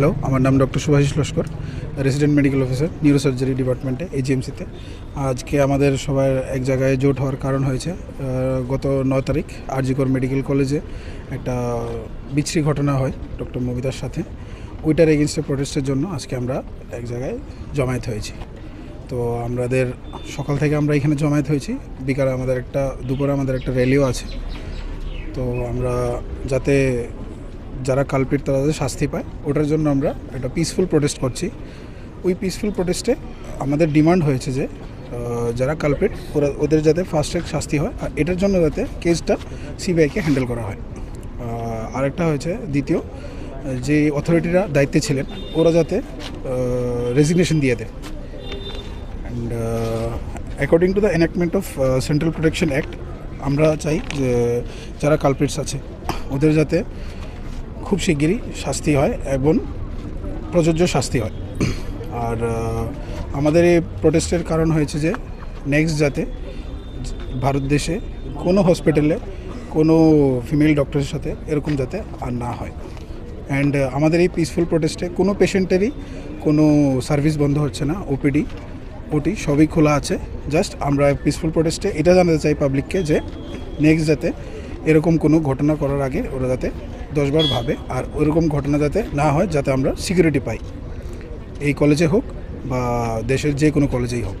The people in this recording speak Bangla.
হ্যালো আমার নাম doctor Subhashis Laskar resident medical officer neurosurgery ডিপার্টমেন্টে এজিএমসিতে আজকে আমাদের সবার এক জায়গায় জোট হওয়ার কারণ হয়েছে গত নয় তারিখ আরজিকর মেডিকেল কলেজে একটা বিচ্ছিরি ঘটনা হয় ডক্টর মবিতার সাথে। ওইটার এগেনস্টে প্রোটেস্টের জন্য আজকে আমরা এক জায়গায় জমায়েত হয়েছি। তো আমাদের, সকাল থেকে আমরা এখানে জমায়েত হয়েছি, বিকালে আমাদের একটা, দুপুরে আমাদের একটা র্যালিও আছে। তো আমরা যাতে যারা কালপিট তারা যাতে শাস্তি পায়। ওটার জন্য আমরা একটা পিসফুল প্রোটেস্ট করছি। ওই পিসফুল প্রোটেস্টে আমাদের ডিমান্ড হয়েছে যে যারা কালপিট ওরা, ওদের যাতে ফার্স্ট ট্র্যাক শাস্তি হয়। আর এটার জন্য যাতে কেসটা সিবিআইকে হ্যান্ডেল করা হয়। আরেকটা হয়েছে, দ্বিতীয়, যে অথরিটিরা দায়িত্বে ছিলেন, ওরা যাতে রেজিগনেশন দিয়ে দেয়। And according to the enactment of central protection act আমরা চাই যে, যারা কালপিটস আছে, ওদের যাতে খুব শিগগিরই শাস্তি হয় এবং প্রযোজ্য শাস্তি হয়। আর আমাদের এই প্রোটেস্টের কারণ হয়েছে যে নেক্সট যাতে ভারত দেশে কোনো হসপিটালে কোনো ফিমেল ডক্টরের সাথে এরকম যাতে আর না হয়। অ্যান্ড আমাদের এই পিসফুল প্রোটেস্টে কোনো পেশেন্টেরই কোনো সার্ভিস বন্ধ হচ্ছে না ওপিডি ওটি সবই খোলা আছে। জাস্ট আমরা পিসফুল প্রোটেস্টে এটা জানাতে চাই পাবলিককে যে নেক্সট যাতে এরকম কোনো ঘটনা করার আগে ওরা যাতে দশবার ভাবে আর ওইরকম ঘটনা যাতে না হয়, যাতে আমরা সিকিউরিটি পাই। এই কলেজে হোক বা দেশের যে কোনো কলেজেই হোক।